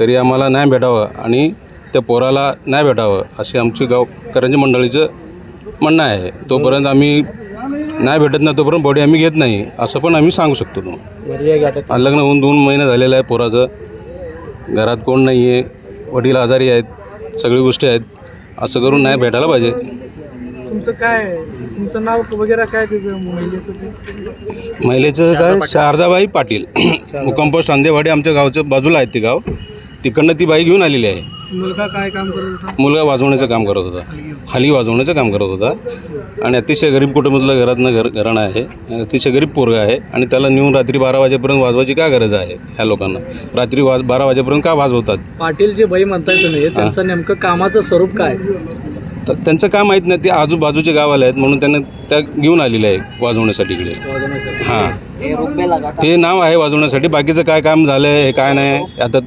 तरी आम्हाला न्याय भेटावं आणि त्या पोराला न्याय भेटावं अशी आमची गावकऱ्यांच्या मंडळीचं म्हणणं आहे. तोपर्यंत आम्ही न्याय भेटत नाही तोपर्यंत बॉडी आम्ही घेत नाही असं पण आम्ही सांगू शकतो तुम्हाला. लग्न होऊन दोन महिने झालेलं आहे पोराचं. घरात कोण नाही आहे वडील आजारी आहेत सगळी गोष्टी आहेत. असं करून न्याय भेटायला पाहिजे. तुमचं काय तुमचं नाव वगैरे काय त्याचं महिलेचं काय? शारदाबाई पाटील. पोस्ट अंधेवाडी आमच्या गावच्या बाजूला आहेत ते गाव. तिकडनं ती बाई घेऊन आलेली आहे. मुलगा काय काम करत होता? मुलगा वाजवण्याचं काम करत होता. हली वाजवण्याचं काम करत होता. आणि अतिशय गरीब कुटुंबातलं घरातनं घर घराणं आहे. अतिशय गरीब पोरगा आहे. आणि त्याला नेऊन रात्री बारा वाजेपर्यंत वाजवायची काय गरज आहे ह्या लोकांना? रात्री वाज बारा वाजेपर्यंत का वाजवतात? पाटील जे बाई म्हणताय तुम्ही त्यांचं नेमकं कामाचं स्वरूप काय? तर त्यांचं काय माहीत नाही ते आजूबाजूचे गावाला आहेत म्हणून त्यांना त्या घेऊन आलेले आहे वाजवण्यासाठी इकडे. हां. ते नाव आहे वाजवण्यासाठी. बाकीचं काय काम झालं आहे काय नाही आता